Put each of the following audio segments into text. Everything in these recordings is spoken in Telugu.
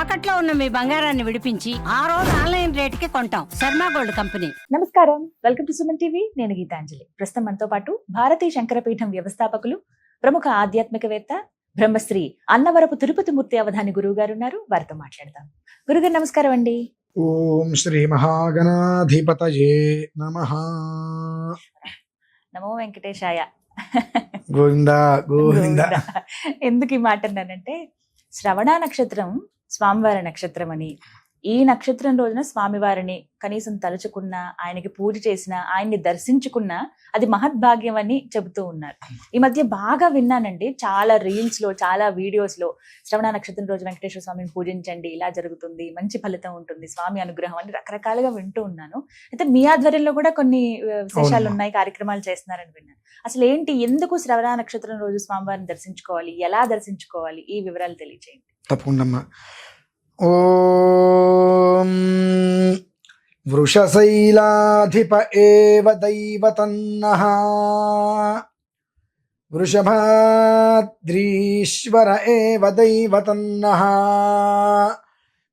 తాకట్లో ఉన్న మీ బంగారాన్ని విడిపించి ఆ రోజు ఆన్లైన్ రేటుకి కొంటాం. Sharma gold company. నమస్కారం. Welcome to Suman TV. నేను గీతాంజలి. ప్రస్తుతం మనతో పాటు భారతీయ శంకరపీఠం వ్యవస్థాపకులు ప్రముఖ ఆధ్యాత్మికవేత్త బ్రహ్మశ్రీ అన్నవరపు తిరుపతి మూర్తి అవధాని గురువు గారు ఉన్నారు. వారితో మాట్లాడదాం. గురుగారు నమస్కారం అండి. ఓం శ్రీ మహాగణాధిపతయే నమ. నమో వెంకటేశాయ. గోవింద గోవింద. గోవిందా. ఎందుకు ఈ మాట అన్నానంటే శ్రవణ నక్షత్రం స్వామివారి నక్షత్రం అని ఈ నక్షత్రం రోజున స్వామివారిని కనీసం తలుచుకున్నా ఆయనకి పూజ చేసినా ఆయన్ని దర్శించుకున్నా అది మహద్భాగ్యం అని చెబుతూ ఉన్నారు. ఈ మధ్య బాగా విన్నానండి. చాలా రీల్స్లో చాలా వీడియోస్లో శ్రవణ నక్షత్రం రోజు వెంకటేశ్వర స్వామిని పూజించండి ఇలా జరుగుతుంది మంచి ఫలితం ఉంటుంది స్వామి అనుగ్రహం అని రకరకాలుగా వింటూ ఉన్నాను. అయితే మీ ఆధ్వర్యంలో కూడా కొన్ని విశేషాలు. ఉన్నాయి కార్యక్రమాలు చేస్తున్నారని విన్నాను. అసలు ఏంటి ఎందుకు శ్రవణ నక్షత్రం రోజు స్వామివారిని దర్శించుకోవాలి ఎలా దర్శించుకోవాలి ఈ వివరాలు తెలియచేయండి. తప్పకుండా. ఓ వృషశైలాధిప ఏవ దైవతన్నః. వృషభాద్రీశ్వర ఏవ దైవతన్నః.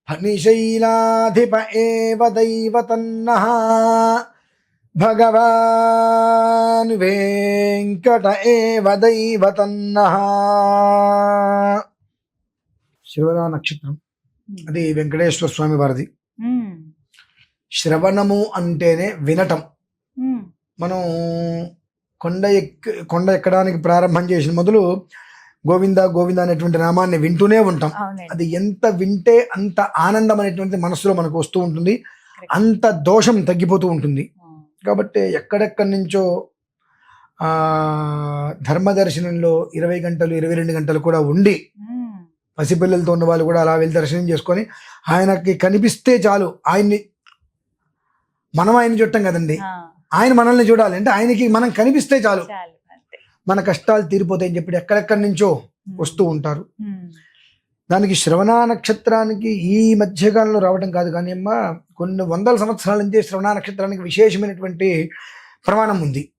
ఫణిశైలాధిప ఏవ దైవతన్నః. భగవాన్ వెంకట ఏవ దైవతన్నః. శ్రవణ నక్షత్రం అది వెంకటేశ్వర స్వామి వారిది. శ్రవణము అంటేనే వినటం. మనం కొండ ఎక్క కొండ ఎక్కడానికి ప్రారంభం చేసిన మొదలు గోవింద గోవింద అనేటువంటి నామాన్ని వింటూనే ఉంటాం అది ఎంత వింటే అంత ఆనందం అనేటువంటి మనసులో మనకు వస్తూ ఉంటుంది అంత దోషం తగ్గిపోతూ ఉంటుంది. కాబట్టి ఎక్కడెక్కడి నుంచో ఆ ధర్మ దర్శనంలో ఇరవై గంటలు ఇరవై రెండు గంటలు కూడా ఉండి. పసిపిల్లలతో ఉన్న వాళ్ళు కూడా అలా వెళ్ళి దర్శనం చేసుకొని ఆయనకి కనిపిస్తే చాలు. ఆయన్ని మనం ఆయన చుట్టం కదండి. ఆయన మనల్ని చూడాలి. అంటే ఆయనకి మనం కనిపిస్తే చాలు. మన కష్టాలు తీరిపోతాయని చెప్పి ఎక్కడెక్కడి నుంచో. వస్తూ ఉంటారు. దానికి శ్రవణ నక్షత్రానికి ఈ మధ్యకాలంలో రావడం కాదు కానీ అమ్మ కొన్ని వందల సంవత్సరాల నుంచి శ్రవణ నక్షత్రానికి విశేషమైనటువంటి ప్రమాణం ఉంది.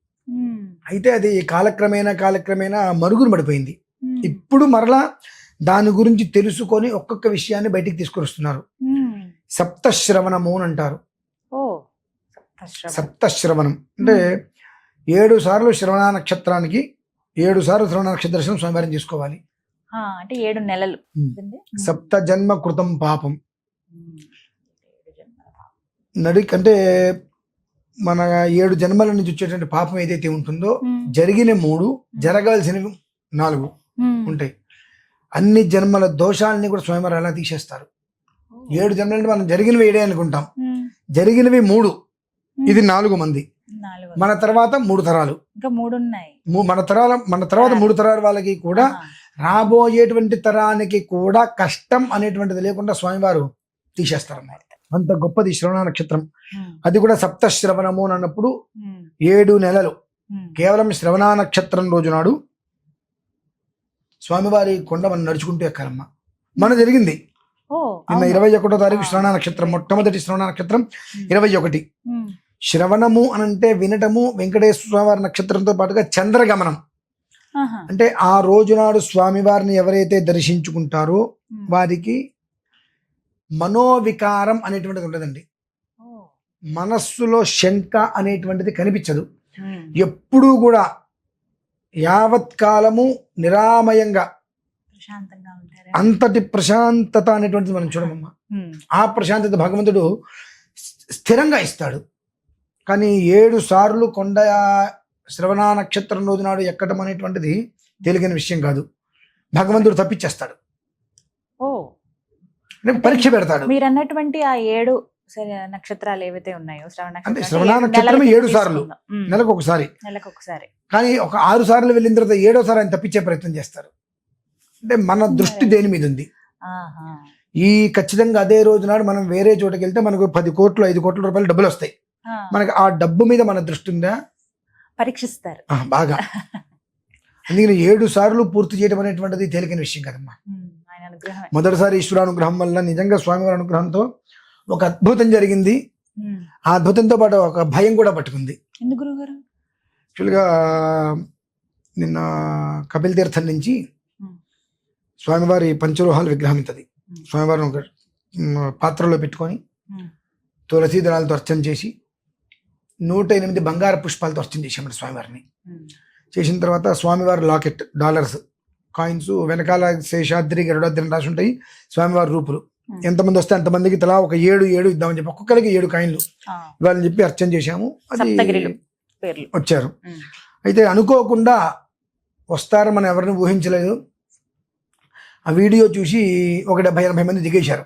అయితే అది కాలక్రమేణా కాలక్రమేణా మరుగున పడిపోయింది. ఇప్పుడు మరలా దాని గురించి తెలుసుకొని ఒక్కొక్క విషయాన్ని బయటికి తీసుకొస్తున్నారు. సప్తశ్రవణము అని అంటారు. సప్తశ్రవణం అంటే ఏడు సార్లు శ్రవణ నక్షత్రానికి ఏడు సార్లు శ్రవణ నక్షత్ర దర్శనం స్వామివారిని చేసుకోవాలి అంటే ఏడు నెలలు. సప్త జన్మ కృతం పాపం మ్మ్. ఏడు జన్మల. నడి అంటే మన ఏడు జన్మల నుంచి వచ్చేటువంటి పాపం ఏదైతే ఉంటుందో. జరిగిన మూడు జరగాల్సినవి నాలుగు. ఉంటాయి అన్ని జన్మల దోషాలని కూడా స్వయంవరం ఎలా తీసేస్తారు. ఏడు జన్మలు అంటే మనం జరిగినవి ఏడే అనుకుంటాం. జరిగినవి మూడు. ఇది నాలుగు మంది. మన తర్వాత మూడు తరాలు. ఇంకా మూడు ఉన్నాయి ము- మన తరాల మన తర్వాత మూడు తరాల వాళ్ళకి కూడా రాబోయేటువంటి తరానికి కూడా కష్టం అనేటువంటిది లేకుండా స్వామివారు తీసేస్తారు అన్నమాట అంత గొప్పది శ్రవణ నక్షత్రం. అది కూడా సప్త శ్రవణము అని అన్నప్పుడు. ఏడు నెలలు. కేవలం శ్రవణ నక్షత్రం రోజు నాడు స్వామివారి కొండ మనం నడుచుకుంటూ ఎక్కాలమ్మ మన జరిగింది నిన్న. ఇరవై ఒకటో తారీఖు. శ్రవణ నక్షత్రం మొట్టమొదటి శ్రవణ నక్షత్రం. ఇరవై ఒకటి. శ్రవణము అనంటే వినటము వెంకటేశ్వర స్వామివారి నక్షత్రంతో పాటుగా చంద్రగమనం. అంటే ఆ రోజు నాడు స్వామివారిని ఎవరైతే దర్శించుకుంటారో. వారికి మనోవికారం అనేటువంటిది ఉండదండి. మనస్సులో శంక అనేటువంటిది కనిపించదు. ఎప్పుడూ కూడా యావత్ కాలము నిరామయంగా అంతటి ప్రశాంతత అనేటువంటిది మనం చూడమమ్మా. మ్మ్. ఆ ప్రశాంతత భగవంతుడు స్థిరంగా ఇస్తాడు. కానీ ఏడు సార్లు కొండ శ్రవణ నక్షత్రం రోజు నాడు ఎక్కడం అనేటువంటిది తేలికైన విషయం కాదు. భగవంతుడు తప్పించేస్తాడు. పరీక్ష పెడతాడు. మీరు అన్నటువంటి ఆ ఏడు సరే నక్షత్రాలు ఏవైతే ఉన్నాయో శ్రవణ అంటే నక్షత్రం శ్రవణ ఏడు నక్షత్రం ఏడు సార్లు. నెలకు ఒకసారి నెలకు ఒకసారి కానీ ఒక ఆరు సార్లు వెళ్ళిన తర్వాత ఏడోసారి ఆయన తప్పించే ప్రయత్నం చేస్తారు. అంటే మన దృష్టి దేని మీద ఉంది. ఈ ఖచ్చితంగా అదే రోజు నాడు మనం వేరే చోటకి వెళ్తే మనకు పది కోట్లు ఐదు కోట్ల రూపాయలు డబ్బులు వస్తాయి. మనకి ఆ డబ్బు మీద మన దృష్టి ఉందా? పరీక్షిస్తారు. బాగా. అందుకని ఏడు సార్లు పూర్తి చేయడం అనేటువంటిది తేలికైన విషయం కదమ్మా. మొదటిసారి ఈశ్వరానుగ్రహం వల్ల నిజంగా స్వామివారి అనుగ్రహంతో ఒక అద్భుతం జరిగింది. ఆ అద్భుతంతో పాటు ఒక భయం కూడా పట్టుకుంది యాక్చువల్గా నిన్న కపిల్ తీర్థం నుంచి. స్వామివారి పంచలోహాల విగ్రహం ఇంతది. స్వామివారిని ఒక పాత్రలో పెట్టుకొని. తులసి దళాలతో అర్చన చేసి నూట ఎనిమిది బంగారు పుష్పాలతో అర్చన చేశామండి స్వామివారిని. చేసిన తర్వాత స్వామివారి లాకెట్ డాలర్స్ కాయిన్స్ వెనకాల శేషాద్రి గరుడాద్రి అని రాసి ఉంటాయి స్వామివారి రూపులు. ఎంతమంది వస్తే అంతమందికి తలా ఒక ఏడు ఏడు ఇద్దామని చెప్పి ఒక్కొక్కరికి ఏడు కాయిన్లు ఇవ్వాలని చెప్పి అర్చన చేశాము. అది వచ్చారు. ఉమ్. అయితే అనుకోకుండా వస్తారని మనం ఎవరిని ఊహించలేదు. ఆ వీడియో చూసి ఒక డెబ్బై ఎనభై మంది దిగేశారు.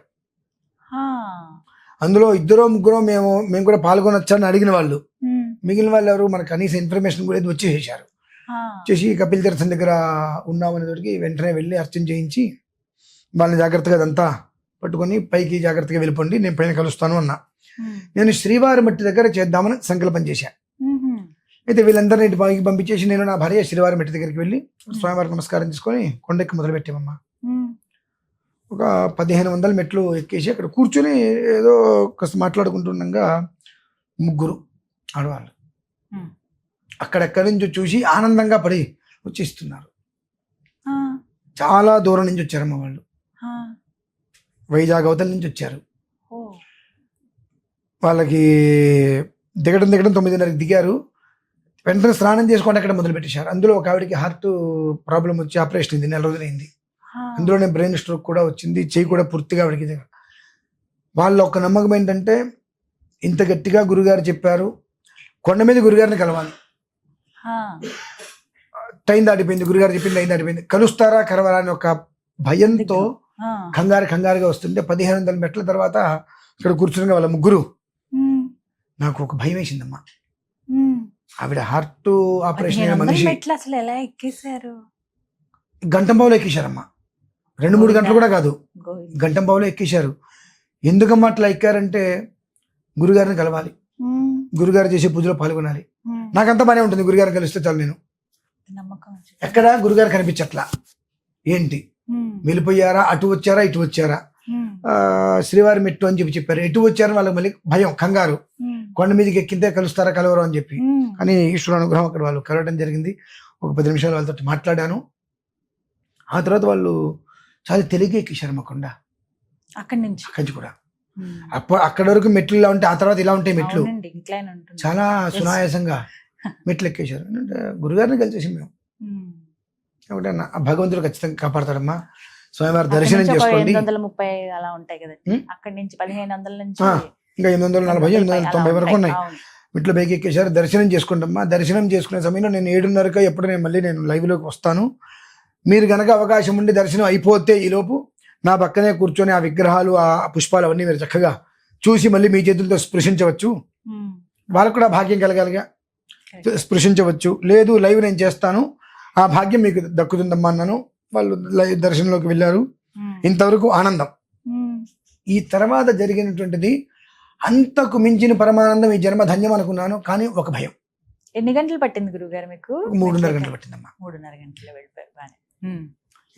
అందులో ఇద్దరు ముగ్గురు మేము మేము కూడా పాల్గొనొచ్చని అడిగిన వాళ్ళు. ఉమ్. మిగిలిన వాళ్ళు ఎవరు? మనకు కనీస ఇన్ఫర్మేషన్ కూడా వచ్చేసేసారు చేసి కపిల్ తీర్థం దగ్గర ఉన్నామనేసరికి వెంటనే వెళ్ళి అర్చన చేయించి వాళ్ళని జాగ్రత్తగా అదంతా పట్టుకొని పైకి జాగ్రత్తగా వెళ్ళిపోండి నేను పైన కలుస్తాను అన్నా. నేను శ్రీవారి మట్టి దగ్గర చేద్దామని సంకల్పం చేశాను. అయితే వీళ్ళందరినీ ఇటు పంపించేసి నేను నా భార్య శ్రీవారి మట్టి దగ్గరికి వెళ్ళి స్వామివారికి నమస్కారం చేసుకొని కొండెక్కి మొదలు పెట్టామమ్మా. ఒక పదిహేను వందల మెట్లు ఎక్కేసి అక్కడ కూర్చొని ఏదో కాస్త మాట్లాడుకుంటుండగా ముగ్గురు ఆడవాళ్ళు. అక్కడెక్కడి నుంచి చూసి ఆనందంగా పడి వచ్చేస్తున్నారు చాలా దూరం నుంచి వచ్చారమ్మ వాళ్ళు. వైజాగ్ అవతల నుంచి వచ్చారు. వాళ్ళకి దిగడం దిగడం తొమ్మిదిన్నరకి దిగారు వెంటనే స్నానం చేసుకోండి అక్కడ మొదలు పెట్టేశారు అందులో ఒక ఆవిడకి హార్ట్ ప్రాబ్లం వచ్చి ఆపరేషన్ అయింది నెల రోజులైంది. అందులోనే బ్రెయిన్ స్ట్రోక్ కూడా వచ్చింది చెయ్యి కూడా పూర్తిగా ఆవిడకి. వాళ్ళ ఒక నమ్మకం ఏంటంటే ఇంత గట్టిగా గురుగారు చెప్పారు కొండ మీద గురుగారిని కలవాలి. టైం దాటిపోయింది గురుగారు చెప్పింది టైం దాటిపోయింది కలుస్తారా కలవాలా అని ఒక భయంతో. కంగారు కంగారుగా వస్తుంటే పదిహేను వందల మెట్ల తర్వాత ఇక్కడ కూర్చుని వాళ్ళ ముగ్గురు. నాకు ఒక భయం వేసిందమ్మా. ఆవిడ హార్ట్ ఆపరేషన్ మనిషి మెట్లు అసలు ఎలా ఎక్కేశారు గంటం బావులో ఎక్కేశారమ్మా రెండు మూడు గంటలు కూడా కాదు గోవింద. గంటం బావులో ఎక్కేశారు ఎందుకమ్మా అట్లా ఎక్కారంటే గురుగారిని కలవాలి. గురుగారు చేసే పూజలో పాల్గొనాలి. నాకంతా బానే ఉంటుంది గురుగారిని కలిస్తే చాలు నేను. ఎక్కడ గురుగారు కనిపించట్లా ఏంటి. వెళ్ళిపోయారా అటు వచ్చారా? ఇటు వచ్చారా? శ్రీవారి మెట్టు అని చెప్పి చెప్పారు. ఎటు వచ్చారని వాళ్ళకి మళ్ళీ భయం కంగారు. కొండ మీదకి ఎక్కితే కలుస్తారా కలవరు అని చెప్పి. కానీ ఈశ్వర అనుగ్రహం అక్కడ వాళ్ళు కలవడం జరిగింది. ఒక పది నిమిషాలు వాళ్ళతో మాట్లాడాను. ఆ తర్వాత వాళ్ళు చాలా తెలివిగా ఎక్కేశారు మా కొండ అక్కడి నుంచి. అక్కడి కూడా. ఉమ్. అప్పుడు అక్కడ వరకు మెట్లు ఇలా ఉంటాయి ఆ తర్వాత ఇలా ఉంటాయి మెట్లు. చాలా సునాయాసంగా మెట్లు ఎక్కేశారు. గురుగారిని కలిసేసి మేము. ఉమ్. ఒకటే అన్న, ఆ భగవంతుడు ఖచ్చితంగా కాపాడతాడమ్మా స్వామివారి దర్శనం చేసుకోండి వందల ముప్పై అలా ఉంటాయి కదా ఉమ్. అక్కడి నుంచి పదిహేను వందల నుంచి ఆ, ఇంకా ఎనిమిది వందల నలభై ఎనిమిది వందల తొంభై వరకు. ఉన్నాయి అవును. మెట్లు పైకి ఎక్కేశారు దర్శనం చేసుకుంటామ్మా దర్శనం చేసుకునే సమయంలో నేను ఏడున్నరక ఎప్పుడు నేను మళ్ళీ నేను లైవ్లోకి వస్తాను మీరు గనక అవకాశం ఉండి దర్శనం అయిపోతే ఈలోపు నా పక్కనే కూర్చొని ఆ విగ్రహాలు ఆ పుష్పాలు అవన్నీ మీరు చక్కగా చూసి మళ్ళీ మీ చేతులతో స్పృశించవచ్చు. వాళ్ళకు కూడా భాగ్యం కలగాలిగా. స్పృశించవచ్చు లేదు లైవ్ నేను చేస్తాను ఆ భాగ్యం మీకు దక్కుతుందమ్మా అన్నాను వాళ్ళు దర్శనంలోకి వెళ్ళారు. ఇంతవరకు ఆనందం. ఈ తర్వాత జరిగినటువంటిది అంతకు మించిన పరమానందం ఈ జన్మ ధన్యం అనుకున్నాను కానీ ఒక భయం ఎన్ని గంటలు పట్టింది గురుగారు మీకు మూడున్నర గంటలు పట్టిందమ్మా మూడున్నర గంటలు వెళ్ళిపోయారు.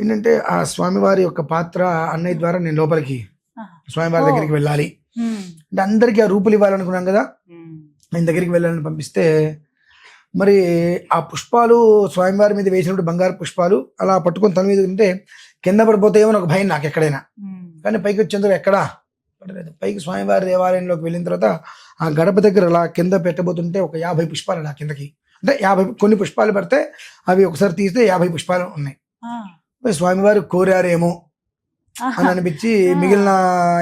ఏంటంటే ఆ స్వామివారి యొక్క పాత్ర అన్నయ్య ద్వారా నేను లోపలికి. స్వామివారి. దగ్గరికి వెళ్ళాలి. అంటే అందరికీ ఆ రూపులు ఇవ్వాలనుకున్నాం కదా. నేను దగ్గరికి వెళ్ళాలని పంపిస్తే మరి ఆ పుష్పాలు స్వామివారి మీద వేసినప్పుడు బంగారు పుష్పాలు అలా పట్టుకొని తన మీద ఉంటే కింద పడిపోతాయేమో ఒక భయం నాకు ఎక్కడైనా. కానీ పైకి వచ్చేందుకు ఎక్కడా? పడలేదు. పైకి స్వామివారి దేవాలయంలోకి వెళ్ళిన తర్వాత ఆ గడప దగ్గర అలా కింద పెట్టబోతుంటే ఒక యాభై పుష్పాలు అలా కిందకి. అంటే యాభై కొన్ని పుష్పాలు పడితే అవి ఒకసారి తీస్తే యాభై పుష్పాలు ఉన్నాయి. స్వామివారు కోరారేమో అని. అనిపించి. మిగిలిన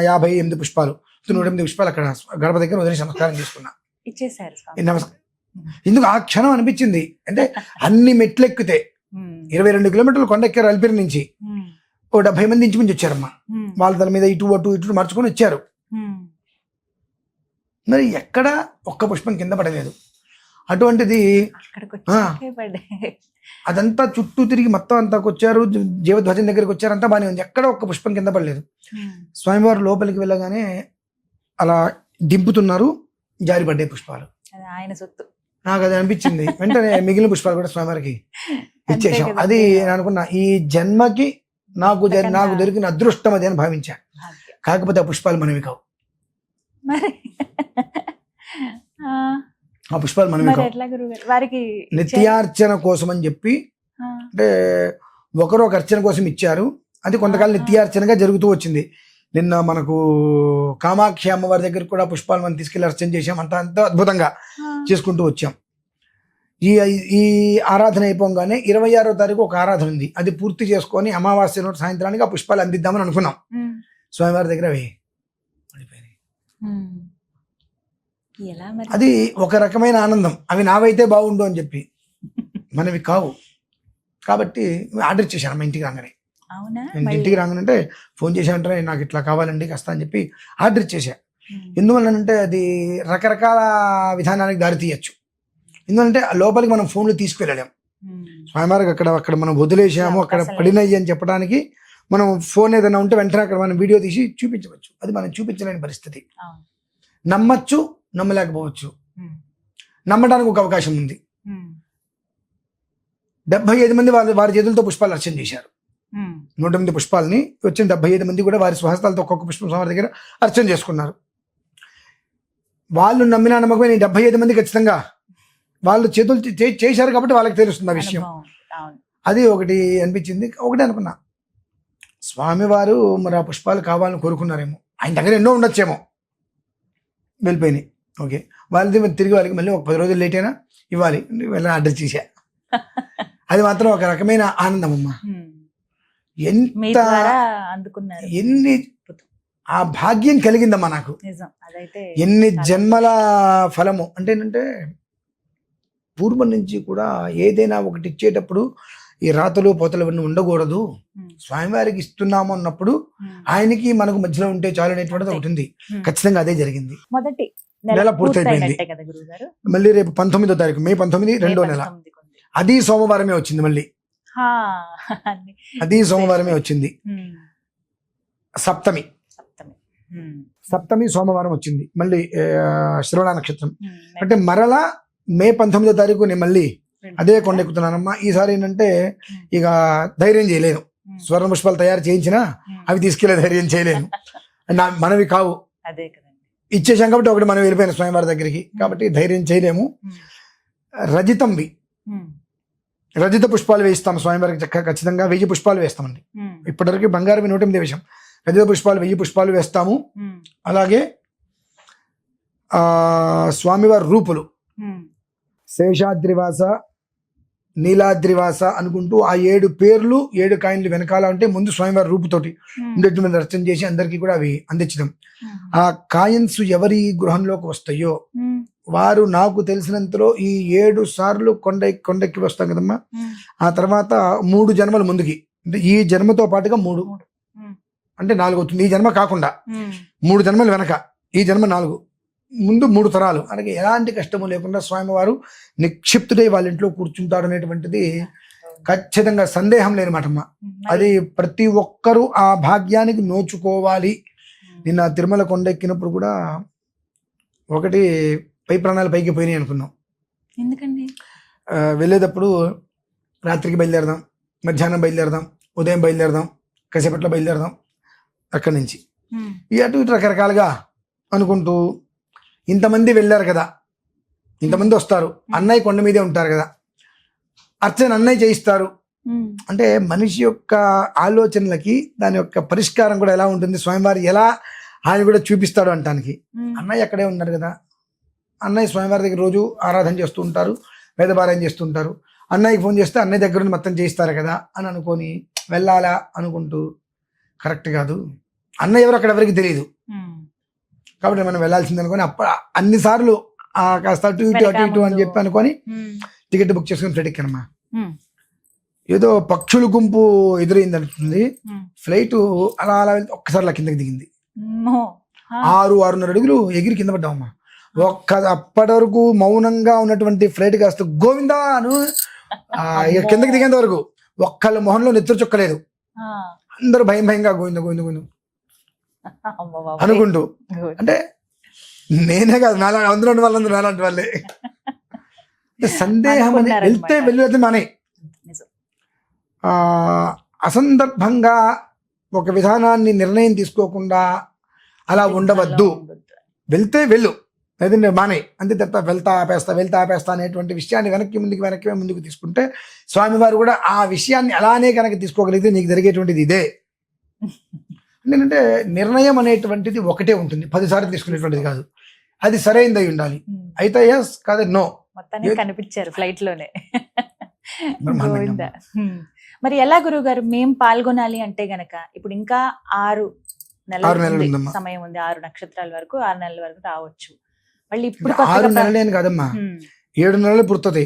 యాభై ఎనిమిది పుష్పాలు. నూట ఎనిమిది పుష్పాలు అక్కడ గడప దగ్గర వదిలేసి నమస్కారం చేసుకున్నా. ఇచ్చేసారు నమస్కారం ఎందుకు ఆ క్షణం అనిపించింది. అంటే అన్ని మెట్లు ఎక్కితే ఉమ్. ఇరవై రెండు కిలోమీటర్లు కొండ ఎక్కారు అల్పిరి నుంచి. ఉమ్. ఓ డెబ్బై మంది ఇంచుమించి వచ్చారమ్మా. ఉమ్. వాళ్ళ తల మీద ఇటు అటు ఇటు మార్చుకొని వచ్చారు. మరి ఎక్కడ ఒక్క పుష్పం కింద పడలేదు. అటువంటిది అదంతా చుట్టూ తిరిగి మొత్తం అంతా వచ్చారు జీవధ్వజం దగ్గరికి వచ్చారు. అంతా బాగానే ఉంది. ఎక్కడ ఒక్క పుష్పం కింద పడలేదు. స్వామివారు లోపలికి వెళ్ళగానే అలా దింపుతున్నారు. జారిపడ్డాయి పుష్పాలు. ఆయన సొత్తు. నాకు అది అనిపించింది వెంటనే మిగిలిన పుష్పాలు కూడా స్వామివారికి ఇచ్చేసాం. అది నేను అనుకున్నా ఈ జన్మకి నాకు నాకు దొరికిన అదృష్టం అది అని భావించా. కాకపోతే ఆ పుష్పాలు మనవి కావు ఆ, పుష్పాలు మనవి కావు వారికి? నిత్యార్చన కోసం అని చెప్పి అంటే ఒకరు ఒక అర్చన కోసం ఇచ్చారు అది కొంతకాలం. నిత్యార్చనగా జరుగుతూ వచ్చింది నిన్న మనకు కామాక్షి అమ్మవారి దగ్గర కూడా పుష్పాలు మనం తీసుకెళ్ళి అర్చన చేసాం అంత అంత అద్భుతంగా చేసుకుంటూ వచ్చాం. ఈ ఈ ఆరాధన అయిపోగానే ఇరవై ఆరో తారీఖు ఒక ఆరాధన ఉంది. అది పూర్తి చేసుకొని అమావాస్య నాడు సాయంత్రానికి ఆ పుష్పాలు అందిద్దామని అనుకున్నాం. స్వామివారి దగ్గర అవి అది ఒక రకమైన ఆనందం. అవి నావైతే బాగుండు అని చెప్పి. మనవి కావు. కాబట్టి ఆర్డర్ చేశాను మా ఇంటికి రాగానే. నేను మళ్ళీ- ఇంటికి రాగానంటే ఫోన్ చేశానంటే నాకు ఇట్లా కావాలండి కాస్త అని చెప్పి ఆర్డర్ చేశా. ఉమ్, ఎందువల్లనంటే అది రకరకాల విధానానికి దారి తీయచ్చు. ఎందుకంటే ఆ లోపలికి మనం ఫోన్లు తీసుకువెళ్ళలేం ఉమ్, స్వామివారికి అక్కడ అక్కడ మనం వదిలేసాము అక్కడ అసలు. పడినాయి అని చెప్పడానికి మనం ఫోన్ ఏదైనా ఉంటే వెంటనే అక్కడ మనం వీడియో తీసి చూపించవచ్చు. అది మనం చూపించలేని పరిస్థితి. అవును. నమ్మచ్చు నమ్మలేకపోవచ్చు. నమ్మడానికి ఒక అవకాశం ఉంది. డెబ్బై ఐదు మంది వారి వారి చేతులతో పుష్పాలు అర్చన చేశారు. నూట ఎనిమిది పుష్పాలని వచ్చిన డెబ్బై ఐదు మంది కూడా వారి స్వహస్తాలతో ఒక్కొక్క పుష్పం స్వామి దగ్గర అర్చన చేసుకున్నారు. వాళ్ళు నమ్మిన నమ్మకమే నేను డెబ్బై ఐదు మంది ఖచ్చితంగా వాళ్ళు చేతులు చేశారు కాబట్టి వాళ్ళకి తెలుస్తుంది ఆ విషయం. అది ఒకటి అనిపించింది. ఒకటి అనుకున్నా. స్వామివారు మరి ఆ పుష్పాలు కావాలని కోరుకున్నారేమో. ఆయన దగ్గర ఎన్నో ఉండొచ్చేమో. వెళ్ళిపోయినాయి. ఓకే. వాళ్ళది తిరిగి వాళ్ళకి మళ్ళీ ఒక పది రోజులు లేట్ అయినా ఇవ్వాలి. వెళ్ళి ఆర్డర్ చేశా. అది మాత్రం ఒక రకమైన ఆనందం అమ్మా. ఎంత అందుకున్నారు. ఎన్ని ఆ భాగ్యం కలిగిందమ్మా నాకు. ఎన్ని జన్మల ఫలము. అంటే ఏంటంటే పూర్వం నుంచి కూడా ఏదైనా ఒకటి ఇచ్చేటప్పుడు ఈ రాతలు పోతలు ఇవన్నీ ఉండకూడదు. స్వామివారికి ఇస్తున్నాము అన్నప్పుడు. ఆయనకి మనకు మధ్యలో ఉంటే చాలు అనేటువంటిది ఒకటి ఉంది. ఖచ్చితంగా అదే జరిగింది. మొదటి నెల పూర్తయిపోయింది. మళ్ళీ రేపు పంతొమ్మిదో తారీఖు మే పంతొమ్మిది రెండో నెల. అది సోమవారమే వచ్చింది మళ్ళీ. అది సోమవారమే వచ్చింది. సప్తమి. సప్తమి. సోమవారం వచ్చింది. మళ్ళీ శ్రవణ నక్షత్రం. అంటే మరలా మే పంతొమ్మిదో తారీఖు నేను మళ్ళీ. అదే కొండెక్కుతున్నానమ్మా ఈసారి ఏంటంటే ఇక ధైర్యం చేయలేను. స్వర్ణ పుష్పాలు తయారు చేయించినా. అవి తీసుకెళ్ళే ధైర్యం చేయలేను. నా మనవి కావు. అదే కదండి. ఇచ్చేసాం కాబట్టి ఒకటి మనం వెళ్ళిపోయిన స్వయంవారి దగ్గరికి. కాబట్టి ధైర్యం చేయలేము. రజితంవి. రజిత పుష్పాలు వేయిస్తాం స్వయంవారికి చక్కగా ఖచ్చితంగా వెయ్యి పుష్పాలు వేస్తామండి. ఇప్పటివరకు బంగారం నూట ఎనిమిది వేసాం రజిత పుష్పాలు వెయ్యి పుష్పాలు వేస్తాము. అలాగే ఆ స్వామివారి రూపులు. శేషాద్రివాస నీలాద్రివాస అనుకుంటూ ఆ ఏడు పేర్లు ఏడు కాయిన్లు వెనకాల ఉంటే ముందు స్వామివారి రూపుతోటి ఉండేటువంటి రచన చేసి అందరికీ కూడా అవి అందించడం. ఆ కాయిన్స్ ఎవరి గృహంలోకి వస్తాయో వారు నాకు తెలిసినంతలో ఈ ఏడు సార్లు కొండ కొండెక్కి వస్తాం కదమ్మా. ఆ తర్వాత మూడు జన్మలు ముందుకి. అంటే ఈ జన్మతో పాటుగా మూడు. అంటే నాలుగు అవుతుంది. ఈ జన్మ కాకుండా. మూడు జన్మలు వెనక. ఈ జన్మ నాలుగు. ముందు మూడు తరాలు. అలాగే ఎలాంటి కష్టము లేకుండా స్వామివారు నిక్షిప్తుడై వాళ్ళ ఇంట్లో కూర్చుంటాడు అనేటువంటిది ఖచ్చితంగా సందేహం లేనమాటమ్మ అది ప్రతి ఒక్కరూ ఆ భాగ్యానికి నోచుకోవాలి. నిన్న తిరుమల కొండ ఎక్కినప్పుడు కూడా ఒకటి పై ప్రాణాలు పైకి పోయినాయి అనుకున్నాం. ఎందుకండి? వెళ్ళేటప్పుడు రాత్రికి బయలుదేరదాం మధ్యాహ్నం బయలుదేరదాం ఉదయం బయలుదేరదాం కాసేపట్లో బయలుదేరదాం అక్కడి నుంచి. అటు ఇటు రకరకాలుగా అనుకుంటూ ఇంతమంది వెళ్ళారు కదా ఇంతమంది వస్తారు అన్నయ్య కొండ మీదే ఉంటారు కదా అర్చన అన్నయ్య చేయిస్తారు. అంటే మనిషి యొక్క ఆలోచనలకి దాని యొక్క పరిష్కారం కూడా ఎలా ఉంటుంది స్వామివారి ఎలా ఆయన కూడా చూపిస్తాడు అంటానికి. అన్నయ్య అక్కడే ఉన్నారు కదా అన్నయ్య స్వామివారి దగ్గర రోజు ఆరాధన చేస్తూ ఉంటారు వేదపారాయణ చేస్తూ ఉంటారు. అన్నయ్యకి ఫోన్ చేస్తే అన్నయ్య దగ్గర నుండి మొత్తం చేయిస్తారు కదా అని అనుకొని వెళ్ళాలా అనుకుంటూ కరెక్ట్ కాదు. అన్నయ్య ఎవరు అక్కడ ఎవరికి తెలియదు కాబట్టి మనం వెళ్ళాల్సింది అనుకొని అప్ప అన్నిసార్లు కాస్త అటు ఇటు అటు ఇటు అని చెప్పి అనుకొని టికెట్ బుక్ చేసుకుని ఫ్లైట్ ఎక్కానమ్మా. ఏదో పక్షుల గుంపు ఎదురైంది అంటుంది ఉమ్. ఫ్లైట్ అలా అలా వెళ్తే ఒక్కసారి అలా కిందకి దిగింది. ఆరు ఆరున్నర అడుగులు ఎగిరి కింద పడ్డామమ్మా. ఒక్క అప్పటి వరకు మౌనంగా ఉన్నటువంటి ఫ్లైట్ కాస్త గోవిందా అను. కిందకి దిగేంత వరకు ఒక్కళ్ళ మొహంలో నెత్తురు చుక్కలేదు. అందరూ భయం భయంగా గోవింద గోవింద గోవింద. అనుకుంటూ. అంటే నేనే కాదు నాలా అందులో వాళ్ళందరూ నాలాంటి వాళ్ళే. సందేహం అని. వెళ్తే వెళ్ళి వెళ్తే మానే. అసందర్భంగా ఒక విధానాన్ని నిర్ణయం తీసుకోకుండా అలా ఉండవద్దు. వెళ్తే వెళ్ళు. లేదంటే మానే. అంతే తప్ప వెళ్తా ఆపేస్తా వెళ్తా ఆపేస్తా అనేటువంటి విషయాన్ని వెనక్కి ముందుకు వెనక్కి ముందుకు తీసుకుంటే స్వామివారు కూడా ఆ విషయాన్ని అలానే కనుక తీసుకోగలిగితే నీకు జరిగేటువంటిది ఇదే. ఎందుకంటే నిర్ణయం అనేటువంటిది ఒకటే ఉంటుంది. పదిసార్లు తీసుకునేటువంటిది కాదు. అది సరైనది అయి ఉండాలి. అయితే ఎస్ కాదు నో మొత్తానికి కనిపించారు ఫ్లైట్లోనే. మరి ఎలా గురువు గారు మేం పాల్గొనాలి అంటే గనక ఇప్పుడు ఇంకా ఆరు నెలలు. సమయం ఉంది. ఆరు నక్షత్రాల వరకు ఆరు నెలల వరకు రావచ్చు. మళ్ళీ ఇప్పుడు ఆరు నెలలేని కాదమ్మా. ఏడు నెలలు పుడుతుంది.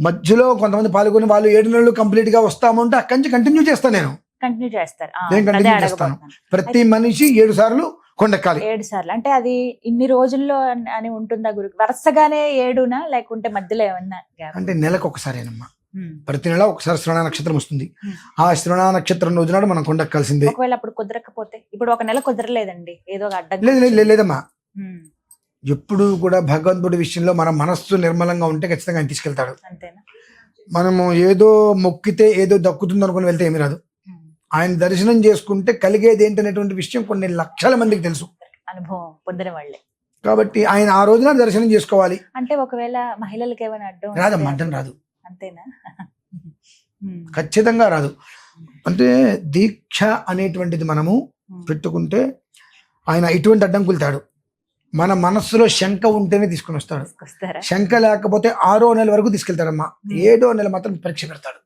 మధ్యలో కొంతమంది పాల్గొని వాళ్ళు ఏడు నెలలు కంప్లీట్గా వస్తామంటే అక్కడి నుంచి కంటిన్యూ చేస్తాను నేను కంటిన్యూ చేస్తారు నేను చేస్తాను. ప్రతి మనిషి ఏడు సార్లు కొండెక్కాలి ఏడు సార్లు అంటే అది ఇన్ని రోజుల్లో అని- ఉంటుందా గురు వరుసగానే ఏడునా లేకుంటే మధ్యలో ఏమన్నా? అంటే నెలకు ఒకసారేనమ్మా. ప్రతి నెల ఒకసారి శ్రవణ నక్షత్రం వస్తుంది. ఆ శ్రవణ నక్షత్రం రోజు నాడు మనం కొండెక్కాల్సిందే ఒకవేళ అప్పుడు కుదరకపోతే ఇప్పుడు ఒక నెల కుదరలేదండి ఏదో అడ్డం లేదు లేదు, లేదు, లేదమ్మా. ఎప్పుడు కూడా భగవంతుడి విషయంలో మన మనస్సు నిర్మలంగా ఉంటే ఖచ్చితంగా ఆయన తీసుకెళ్తాడు. అంతేనా? మనము ఏదో మొక్కితే ఏదో దక్కుతుంది అనుకుని వెళ్తే ఏమి రాదు. ఆయన దర్శనం చేసుకుంటే కలిగేది ఏంటనేటువంటి విషయం కొన్ని లక్షల మందికి తెలుసు. అనుభవం పొందిన వాళ్ళే. కాబట్టి ఆయన ఆ రోజున దర్శనం చేసుకోవాలి. అంటే ఒకవేళ మహిళలకి ఏమైనా అడ్డం రాదమ్మా అడ్డం రాదు. అంతేనా. ఖచ్చితంగా రాదు. అంటే దీక్ష అనేటువంటిది మనము. పెట్టుకుంటే ఆయన ఇటువంటి అడ్డంకులు తాడు మన మనస్సులో శంక ఉంటేనే తీసుకుని వస్తాడు. శంక లేకపోతే ఆరో నెల వరకు తీసుకెళ్తాడమ్మా. ఏడో నెల మాత్రం పరీక్ష పెడతాడు.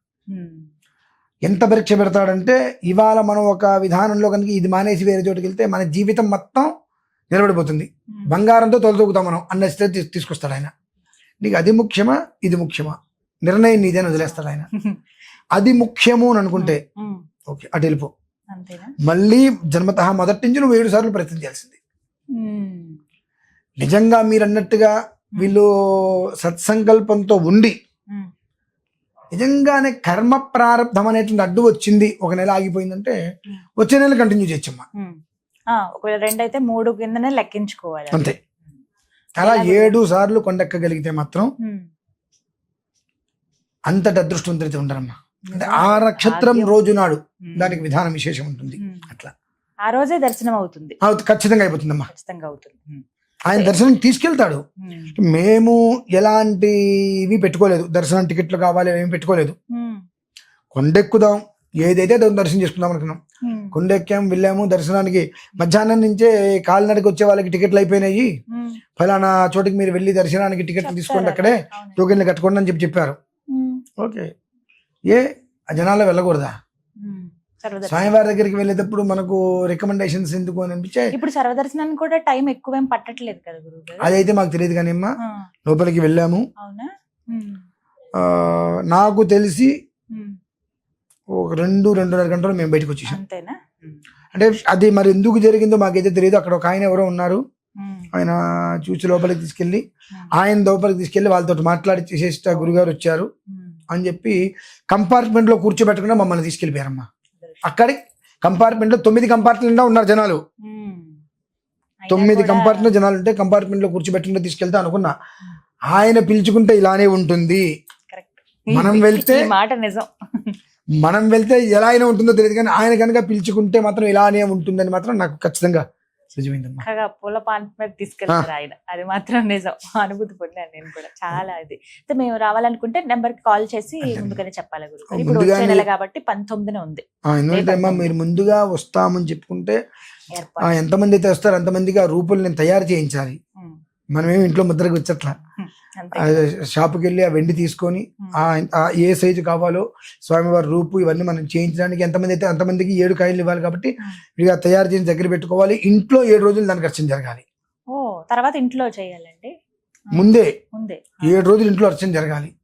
ఎంత పరీక్ష పెడతాడంటే ఇవాళ మనం ఒక విధానంలో కనుక ఇది మానేసి వేరే చోటుకి వెళ్తే మన జీవితం మొత్తం నిలబడిపోతుంది. బంగారంతో తొలతూగుతాం మనం. అన్న స్థితి తీసుకొస్తాడు ఆయన. నీకు అది ముఖ్యమా? ఇది ముఖ్యమా? నిర్ణయం నీదేని వదిలేస్తాడు ఆయన. అది ముఖ్యము అని అనుకుంటే. ఓకే అటు వెళ్ళిపో. మళ్ళీ జన్మతః మొదటి నుంచి నువ్వు ఏడు సార్లు ప్రయత్నం చేయాల్సింది. నిజంగా మీరు అన్నట్టుగా వీళ్ళు సత్సంకల్పంతో ఉండి. నిజంగానే కర్మ ప్రారంభం అనేటువంటి అడ్డు వచ్చింది ఒక నెల ఆగిపోయిందంటే. వచ్చే నెల కంటిన్యూ చేయొచ్చమ్మా ఒకవేళ రెండు అయితే మూడు కిందనే లెక్కించుకోవాలి అంతే అలా ఏడు సార్లు కొండెక్కగలిగితే మాత్రం. అంతటి అదృష్టవంతులైతే ఉండరమ్మా అంటే ఆ నక్షత్రం. రోజు నాడు. దానికి విధానం విశేషం ఉంటుంది. అట్లా ఆ రోజే దర్శనం అవుతుంది ఖచ్చితంగా అయిపోతుందమ్మా ఖచ్చితంగా అవుతుంది. ఆయన దర్శనం తీసుకెళ్తాడు. మేము ఎలాంటి ఇవి పెట్టుకోలేదు దర్శనం టికెట్లు కావాలి ఏమి పెట్టుకోలేదు. కొండెక్కుదాం ఏదైతే దర్శనం చేసుకుందాం అనుకున్నాం. కొండెక్కాం వెళ్ళాము దర్శనానికి మధ్యాహ్నం నుంచే కాలినడకి వచ్చే వాళ్ళకి టికెట్లు అయిపోయినాయి. ఫలానా చోటికి మీరు వెళ్ళి దర్శనానికి టికెట్లు తీసుకోండి? అక్కడే. టోకెన్లు కట్టుకోండి అని చెప్పి చెప్పారు. ఓకే ఏ ఆ జనాల్లో వెళ్ళకూడదా. స్వామివారి దగ్గరికి వెళ్ళేటప్పుడు మనకు రికమెండేషన్స్ ఎందుకు అని అనిపించే ఇప్పుడు సర్వదర్శనానికి కూడా టైం ఎక్కువేం పట్టట్లేదు కదా గురువు గారు అదైతే మాకు తెలియదు కానీ అమ్మా లోపలికి వెళ్ళాము. నాకు తెలిసి. ఒక రెండు రెండున్నర గంటలు మేము బయటకు వచ్చేసాం. అంటే అది మరి ఎందుకు జరిగిందో మాకైతే తెలియదు. అక్కడ ఒక ఆయన ఎవరో ఉన్నారు. ఆయన చూసి లోపలికి తీసుకెళ్ళి. ఆయన లోపలికి తీసుకెళ్ళి వాళ్ళతో మాట్లాడి చేసేట గురుగారు వచ్చారు. అని చెప్పి కంపార్ట్మెంట్లో కూర్చోబెట్టకుండా మమ్మల్ని తీసుకెళ్ళిపోయారమ్మా. అక్కడి కంపార్ట్మెంట్లో తొమ్మిది కంపార్ట్మెంట్ ఉన్నారు జనాలు. తొమ్మిది కంపార్ట్మెంట్ జనాలు ఉంటే కంపార్ట్మెంట్లో కూర్చోబెట్టకుండా తీసుకెళ్తా అనుకున్నా. ఆయన పిలుచుకుంటే ఇలానే ఉంటుంది. మనం వెళ్తే మాట నిజం. మనం వెళ్తే ఎలా అయినా ఉంటుందో తెలియదు కానీ ఆయన కనుక పిలుచుకుంటే మాత్రం ఇలానే ఉంటుందని మాత్రం నాకు ఖచ్చితంగా చక్కగా పూల పాన్ మీద తీసుకెళ్తారు ఆయన. అది మాత్రం నిజం. అనుభూతి పొందాను నేను కూడా. చాలా ఇది అయితే మేము రావాలనుకుంటే నెంబర్కి కాల్ చేసి. ముందుగానే చెప్పాలి గురు. ఇప్పుడు వచ్చే నెల కాబట్టి పంతొమ్మిదిన ఉంది. మీరు ముందుగా వస్తామని చెప్పుకుంటే ఎంతమంది అయితే వస్తారో అంతమందికి ఆ రూపులు నేను తయారు చేయించాలి. మనమేమి ఇంట్లో ముద్రకి వచ్చట్లా. షాపుకి వెళ్ళి ఆ వెండి తీసుకొని ఆ ఏ సైజు కావాలో స్వామివారి రూపు ఇవన్నీ మనం చేయించడానికి ఎంతమంది అయితే అంతమందికి ఏడు కాయలు ఇవ్వాలి కాబట్టి ఇక తయారు చేసి దగ్గర పెట్టుకోవాలి. ఇంట్లో ఏడు రోజులు దానికి అర్చన జరగాలి. ఓ తర్వాత ఇంట్లో చేయాలండి? ముందే. ముందే. ఏడు రోజులు ఇంట్లో అర్చన జరగాలి.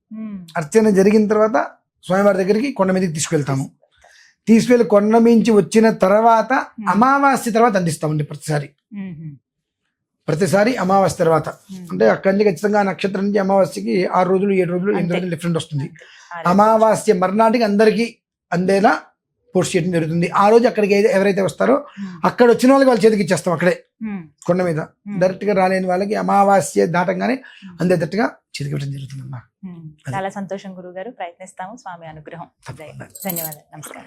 అర్చన జరిగిన తర్వాత స్వామివారి దగ్గరికి కొండ మీదకి తీసుకెళ్తాము. తీసుకెళ్ళి కొండ మించి వచ్చిన తర్వాత అమావాస్య తర్వాత అందిస్తామండి ప్రతిసారి. ప్రతిసారి అమావాస్య తర్వాత. అంటే అక్కడి నుంచి ఖచ్చితంగా నక్షత్రం నుంచి అమావాస్యకి ఆరు రోజులు ఏడు రోజులు ఎనిమిది. రోజులు డిఫరెంట్ వస్తుంది. అమావాస్య మర్నాటికి అందరికీ అందేలా పోస్ట్ చేయడం జరుగుతుంది. ఆ రోజు అక్కడికి ఎవరైతే వస్తారో. అక్కడ వచ్చిన వాళ్ళకి వాళ్ళ చేతికి ఇచ్చేస్తాం అక్కడే. కొండ మీద. డైరెక్ట్గా రాలేని వాళ్ళకి అమావాస్య దాటంగానే అందేటట్టుగా చేతికి ఇవ్వడం జరుగుతుంది అమ్మా. చాలా సంతోషం గురువు గారు ప్రయత్నిస్తాము. స్వామి అనుగ్రహం. ధన్యవాదాలు. నమస్కారం.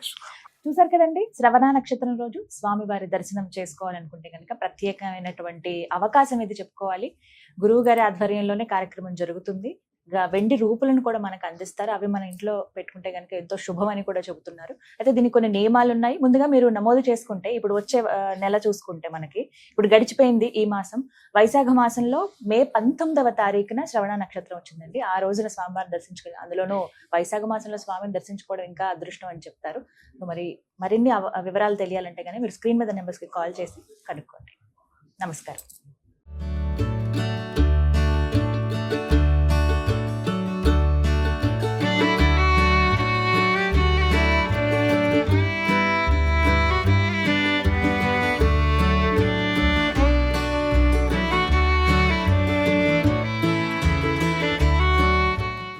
చూసారు కదండి? శ్రవణ నక్షత్రం రోజు స్వామివారి దర్శనం చేసుకోవాలనుకుంటే కనుక ప్రత్యేకమైనటువంటి అవకాశం ఇది చెప్పుకోవాలి. గురువు గారి ఆధ్వర్యంలోనే కార్యక్రమం జరుగుతుంది. వెండి రూపులను కూడా మనకు అందిస్తారు. అవి మన ఇంట్లో పెట్టుకుంటే కనుక ఎంతో శుభం అని కూడా చెబుతున్నారు. అయితే దీనికి కొన్ని నియమాలు ఉన్నాయి ముందుగా మీరు నమోదు చేసుకుంటే ఇప్పుడు వచ్చే నెల చూసుకుంటే మనకి ఇప్పుడు గడిచిపోయింది ఈ మాసం. వైశాఖ మాసంలో మే పంతొమ్మిదవ తారీఖున శ్రవణ నక్షత్రం వచ్చిందండి. ఆ రోజున స్వామివారిని దర్శించుకుని అందులోనూ వైశాఖ మాసంలో స్వామిని దర్శించుకోవడం ఇంకా అదృష్టం అని చెప్తారు. సో మరి మరిన్ని అవ- వివరాలు తెలియాలంటే కానీ మీరు స్క్రీన్ మీద నెంబర్స్కి కాల్ చేసి కనుక్కోండి. నమస్కారం.